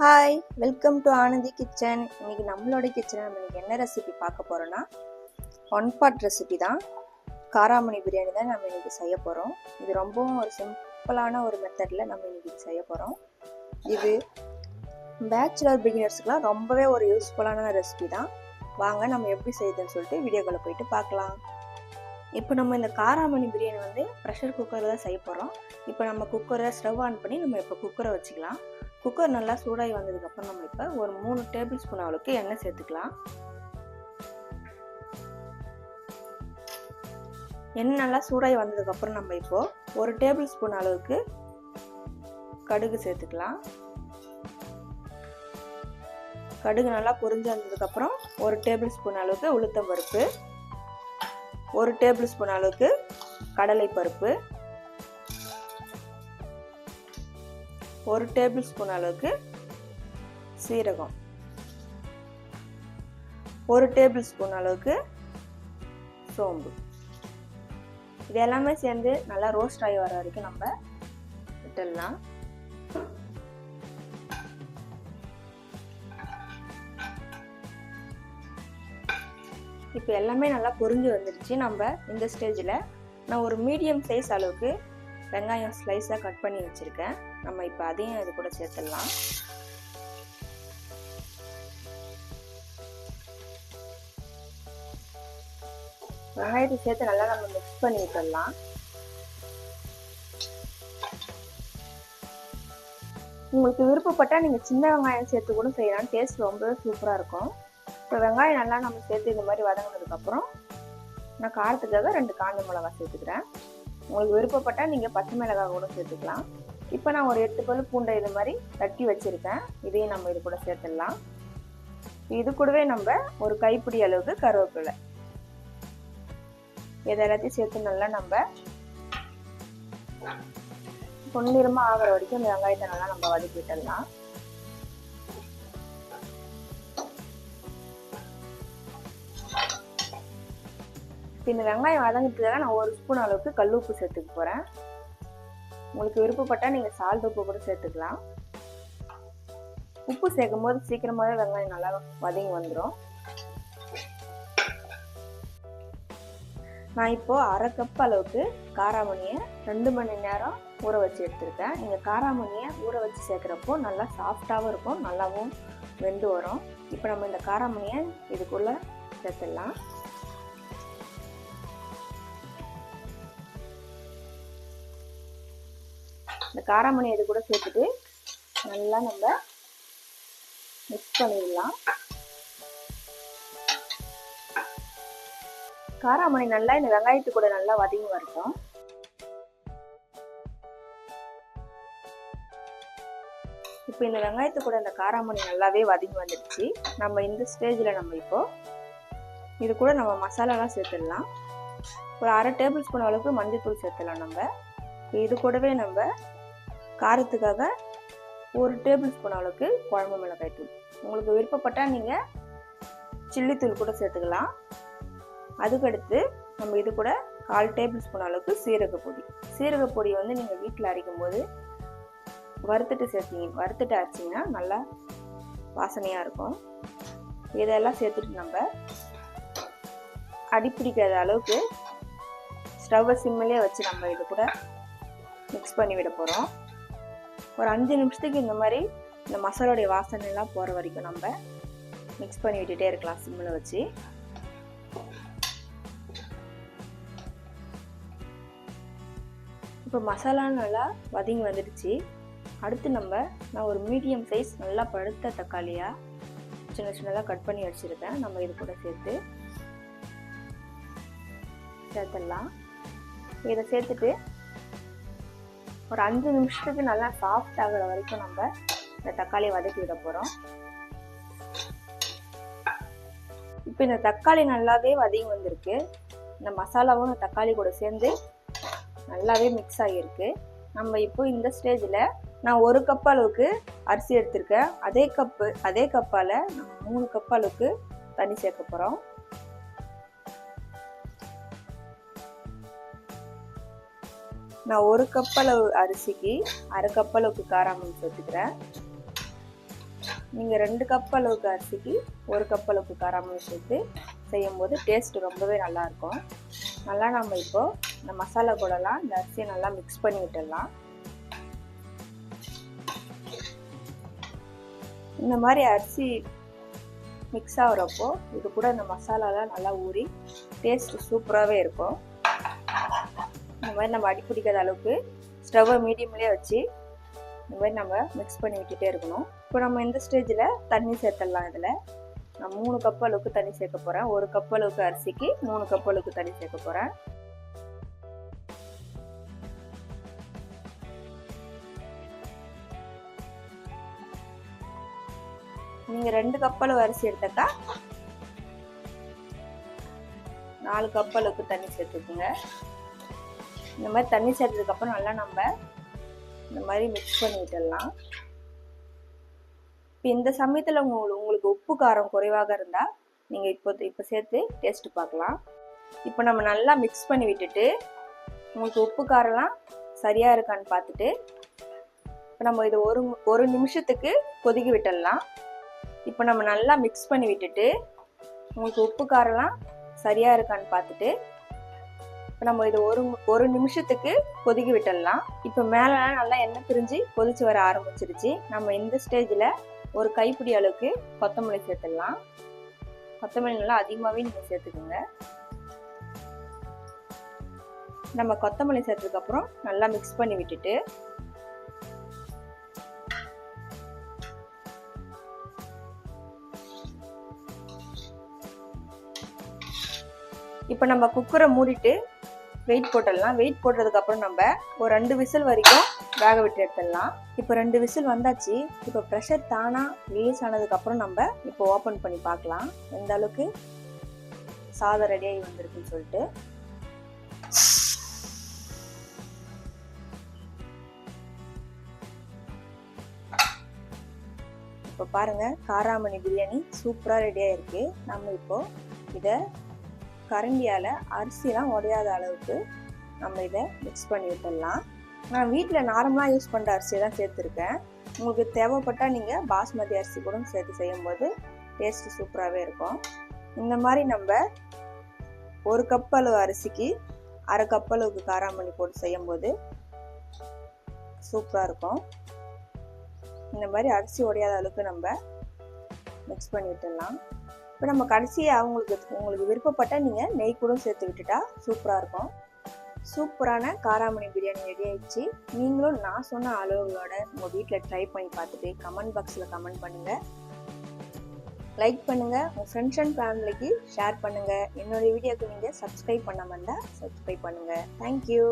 Hi welcome to Anandhi kitchen இன்னைக்கு நம்மளோட கிச்சனில் நம்ம இன்றைக்கி என்ன ரெசிபி பார்க்க போகிறோன்னா ஒன் பாட் ரெசிபி தான். காராமணி பிரியாணி தான் நம்ம இன்றைக்கி செய்ய போகிறோம் இது ரொம்பவும் ஒரு சிம்பிளான ஒரு மெத்தடில் நம்ம இன்றைக்கி செய்ய போகிறோம் இது பேச்சுலர் பிகினர்ஸுக்கெலாம் ரொம்பவே ஒரு யூஸ்ஃபுல்லான ரெசிபி தான். வாங்க நம்ம எப்படி செய்யுதுன்னு சொல்லிட்டு வீடியோக்குள்ளே போயிட்டு பார்க்கலாம். இப்போ நம்ம இந்த காராமணி பிரியாணி வந்து ப்ரெஷர் குக்கரில் தான் செய்ய போகிறோம் இப்போ நம்ம குக்கரை ஸ்டவ் ஆன் பண்ணி நம்ம இப்போ குக்கரை வச்சுக்கலாம். குக்கர் நல்லா சூடாகி வந்ததுக்கப்புறம் நம்ம இப்போ ஒரு மூணு டேபிள் ஸ்பூன் அளவுக்கு எண்ணெய் சேர்த்துக்கலாம். எண்ணெய் நல்லா சூடாகி வந்ததுக்கப்புறம் நம்ம இப்போது ஒரு டேபிள் ஸ்பூன் அளவுக்கு கடுகு சேர்த்துக்கலாம். கடுகு நல்லா பொரிஞ்சு வந்ததுக்கப்புறம் ஒரு டேபிள் ஸ்பூன் அளவுக்கு உளுத்தம் பருப்பு ஒரு டேபிள் ஸ்பூன் அளவுக்கு கடலை பருப்பு ஒரு டேபிள் ஸ்பூன் அளவுக்கு சீரகம். ஒரு டேபிள் ஸ்பூன் அளவுக்கு சோம்பு. இது எல்லாமே சேர்ந்து நல்லா ரோஸ்ட் ஆகி வர வரைக்கும் நம்ம விட்டுடலாம். இப்போ எல்லாமே நல்லா பொரிஞ்சு வந்துடுச்சு. நம்ம இந்த ஸ்டேஜில் நான் ஒரு மீடியம் சைஸ் அளவுக்கு வெங்காயம் ஸ்லைஸாக கட் பண்ணி வச்சுருக்கேன். நம்ம இப்போ அதையும் இது கூட சேர்த்துடலாம். வெங்காயத்தை சேர்த்து நல்லா நம்ம மிக்ஸ் பண்ணி விட்டுடலாம். உங்களுக்கு விருப்பப்பட்டால் நீங்கள் சின்ன வெங்காயம் சேர்த்து கூட செய்யலாம். டேஸ்ட் ரொம்பவே சூப்பராக இருக்கும். இப்போ வெங்காயம் நல்லா நம்ம சேர்த்து இந்த மாதிரி வதங்கினதுக்கப்புறம் நான் காரத்துக்காக ரெண்டு காஞ்ச மிளகா சேர்த்துக்கிறேன். உங்களுக்கு விருப்பப்பட்டால் நீங்கள் பச்சை மிளகாய் கூட சேர்த்துக்கலாம். இப்போ நான் ஒரு எட்டு பல் பூண்டை இது மாதிரி தட்டி வச்சுருக்கேன். இதையும் நம்ம இது கூட சேர்த்துடலாம். இது கூடவே நம்ம ஒரு கைப்பிடி அளவுக்கு கருவேப்பிலை. இதை எல்லாத்தையும் சேர்த்து நல்லா நம்ம பொன்னிறமாக ஆகிற வரைக்கும் இந்த வெங்காயத்தை நல்லா நம்ம வதக்கி இந்த வெங்காயம் வதங்கிட்டு நான் ஒரு ஸ்பூன் அளவுக்கு கல் உப்பு சேர்த்துக்க போகிறேன் உங்களுக்கு விருப்பப்பட்டால் நீங்கள் சால்ட் உப்பு கூட சேர்த்துக்கலாம். உப்பு சேர்க்கும் போது சீக்கிரமாகவே வெங்காயம் நல்லா வதங்கி வந்துடும் நான் இப்போது அரை கப் அளவுக்கு காராமணியை ரெண்டு மணி நேரம் ஊற வச்சு எடுத்திருக்கேன். நீங்கள் காராமணியை ஊற வச்சு சேர்க்குறப்போ நல்லா சாஃப்டாகவும் இருக்கும் நல்லாவும் வெந்து வரும். இப்போ நம்ம இந்த காராமணியை இதுக்குள்ளே சேர்த்துடலாம். இந்த காராமணி இது கூட சேர்த்துட்டு நல்லா நம்ம மிக்ஸ் பண்ணிடலாம். காராமணி நல்லா இந்த வெங்காயத்து கூட நல்லா வதங்கி வரட்டும். இப்போ இந்த வெங்காயத்து கூட இந்த காராமணி நல்லாவே வதங்கி வந்துடுச்சு. நம்ம இந்த ஸ்டேஜில் நம்ம இப்போ இது கூட நம்ம மசாலாலாம் சேர்த்துடலாம். ஒரு அரை டேபிள் ஸ்பூன் அளவுக்கு மஞ்சள் சேர்த்துடலாம் நம்ம. இது கூடவே நம்ம காரத்துக்காக ஒரு டேபிள் ஸ்பூன் அளவுக்கு குழம்பு மிளகாய் தூள். உங்களுக்கு விருப்பப்பட்டால் நீங்கள் சில்லித்தூள் கூட சேர்த்துக்கலாம். அதுக்கடுத்து நம்ம இது கூட கால் டேபிள் ஸ்பூன் அளவுக்கு சீரக பொடி. சீரக பொடி வந்து நீங்கள் வீட்டில் அரைக்கும் போது வறுத்துட்டு சேர்த்தீங்க வறுத்துட்டு அரைச்சிங்கன்னா நல்லா வாசனையாக இருக்கும். இதெல்லாம் சேர்த்துட்டு நம்ம அடிப்பிடிக்காத அளவுக்கு ஸ்டவ்வை சிம்மிலே வச்சு நம்ம இது கூட மிக்ஸ் பண்ணி விட போகிறோம் ஒரு அஞ்சு நிமிஷத்துக்கு இந்த மாதிரி இந்த மசாலோடைய வாசனைலாம் போகிற வரைக்கும் நம்ம மிக்ஸ் பண்ணி விட்டுட்டே இருக்கலாம் சிம்மில் வச்சு. இப்போ மசாலா நல்லா வதங்கி வந்துடுச்சு. அடுத்து நம்ம நான் ஒரு மீடியம் சைஸ் நல்லா பழுத்த தக்காளியாக சின்ன சின்னதாக கட் பண்ணி வச்சுருக்கேன். நம்ம இது கூட சேர்த்து சேர்த்துடலாம். இதை சேர்த்துட்டு ஒரு அஞ்சு நிமிஷத்துக்கு நல்லா சாஃப்ட் ஆகிற வரைக்கும் நம்ம இந்த தக்காளியை வதக்கி விட போகிறோம் இப்போ இந்த தக்காளி நல்லாவே வதங்கி வந்திருக்கு. இந்த மசாலாவும் இந்த தக்காளி கூட சேர்ந்து நல்லாவே மிக்ஸ் ஆகியிருக்கு. நம்ம இப்போ இந்த ஸ்டேஜில் நான் ஒரு கப் அளவுக்கு அரிசி எடுத்திருக்கேன். அதே கப்பு அதே கப்பால் நம்ம மூணு கப் அளவுக்கு தண்ணி சேர்க்க போகிறோம் நான் ஒரு கப் அளவு அரிசிக்கு அரை கப் அளவுக்கு காராமணி சேர்த்துக்கிறேன். நீங்கள் ரெண்டு கப் அளவுக்கு அரிசிக்கு ஒரு கப் அளவுக்கு காராமணி சேர்த்து செய்யும்போது டேஸ்ட் ரொம்பவே நல்லாயிருக்கும் நல்லா நம்ம இப்போது இந்த மசாலா கூடலாம் இந்த அரிசியை நல்லா மிக்ஸ் பண்ணி விட்டுடலாம். இந்த மாதிரி அரிசி மிக்ஸ் ஆகுறப்போ இது கூட இந்த மசாலாலாம் நல்லா ஊறி டேஸ்ட் சூப்பராகவே இருக்கும். இந்த மாதிரி நம்ம அடி பிடிக்காத அளவுக்கு ஸ்டவ்வை மீடியம்லேயே வச்சு இந்த மாதிரி நம்ம மிக்ஸ் பண்ணி விட்டுட்டே இருக்கணும். இப்போ நம்ம இந்த ஸ்டேஜில் தண்ணி சேர்த்துடலாம் இதில். நான் மூணு கப் அளவுக்கு தண்ணி சேர்க்க போகிறேன் ஒரு கப் அளவுக்கு அரிசிக்கு மூணு கப் அளவுக்கு தண்ணி சேர்க்க போகிறேன் நீங்கள் ரெண்டு கப் அளவு அரிசி எடுத்தக்கா நாலு கப் அளவுக்கு தண்ணி சேர்த்துக்குங்க. இந்த மாதிரி தண்ணி சேர்த்ததுக்கப்புறம் நல்லா நம்ம இந்த மாதிரி மிக்ஸ் பண்ணி விட்டுடலாம் இப்போ இந்த சமயத்தில் உங்களுக்கு உங்களுக்கு உப்பு காரம் குறைவாக இருந்தால் நீங்கள் இப்போ இப்போ சேர்த்து டேஸ்ட்டு பார்க்கலாம். இப்போ நம்ம நல்லா மிக்ஸ் பண்ணி விட்டுட்டு உங்களுக்கு உப்பு காரம்லாம் சரியாக இருக்கான்னு பார்த்துட்டு இப்போ நம்ம இது ஒரு ஒரு நிமிஷத்துக்கு கொதிக்க விட்டுடலாம். இப்போ நம்ம நல்லா மிக்ஸ் பண்ணி விட்டுட்டு உங்களுக்கு உப்பு காரம்லாம் சரியாக இருக்கான்னு பார்த்துட்டு இப்போ நம்ம இது ஒரு ஒரு நிமிஷத்துக்கு கொதிக்க விட்டுடலாம். இப்போ மேலே நல்லா எண்ணெய் பிரிஞ்சு கொதிச்சு வர ஆரம்பிச்சிருச்சு. நம்ம இந்த ஸ்டேஜில் ஒரு கைப்பிடி அளவுக்கு கொத்தமல்லி சேர்த்துடலாம். கொத்தமல்லி நல்லா அதிகமாகவே நீங்கள் சேர்த்துக்கோங்க. நம்ம கொத்தமல்லி சேர்த்ததுக்கப்புறம் நல்லா மிக்ஸ் பண்ணி விட்டுட்டு இப்போ நம்ம குக்கரை மூடிட்டு வெயிட் போட்டுடலாம். வெயிட் போட்டதுக்கப்புறம் நம்ம ஒரு ரெண்டு விசில் வரைக்கும் வேக விட்டு எடுத்துடலாம். இப்போ ரெண்டு விசில் வந்தாச்சு. இப்போ ப்ரெஷர் தானாக ரிலீஸ் ஆனதுக்கப்புறம் நம்ம இப்போ ஓப்பன் பண்ணி பார்க்கலாம். எந்த அளவுக்கு சாதம் ரெடியாகி வந்திருக்குன்னு சொல்லிட்டு. இப்போ பாருங்கள் காராமணி பிரியாணி சூப்பராக ரெடியாக இருக்குது நம்ம இப்போது இதை கரண்டியால் அரிசிலாம் உடையாத அளவுக்கு நம்ம இதை மிக்ஸ் பண்ணி விட்டுடலாம். நான் வீட்டில் நார்மலாக யூஸ் பண்ணுற அரிசியை தான் சேர்த்துருக்கேன். உங்களுக்கு தேவைப்பட்டால் நீங்கள் பாஸ்மதி அரிசி கூட சேர்த்து செய்யும்போது டேஸ்ட்டு சூப்பராகவே இருக்கும். இந்த மாதிரி நம்ம ஒரு கப் அளவு அரிசிக்கு அரை கப் அளவுக்கு காராமணி போட்டு செய்யும்போது சூப்பராக இருக்கும். இந்த மாதிரி அரிசி உடையாத அளவுக்கு நம்ம மிக்ஸ் பண்ணி விட்டுடலாம். இப்போ நம்ம கடைசியாக அவங்களுக்கு உங்களுக்கு விருப்பப்பட்டால் நீங்கள் நெய் கூட சேர்த்து விட்டுட்டா சூப்பராக இருக்கும். சூப்பரான காராமணி பிரியாணி ரெடி ஆயிடுச்சு. நீங்களும் நான் சொன்ன அளவுகளோட உங்கள் வீட்டில் ட்ரை பண்ணி பார்த்துட்டு கமெண்ட் பாக்ஸில் கமெண்ட் பண்ணுங்கள் லைக் பண்ணுங்கள் உங்கள் ஃப்ரெண்ட்ஸ் அண்ட் ஃபேமிலிக்கு ஷேர் பண்ணுங்கள் என்னோடய வீடியோக்கு நீங்கள் சப்ஸ்கிரைப் பண்ணாமல் இருந்தால் சப்ஸ்கிரைப் பண்ணுங்கள் தேங்க்யூ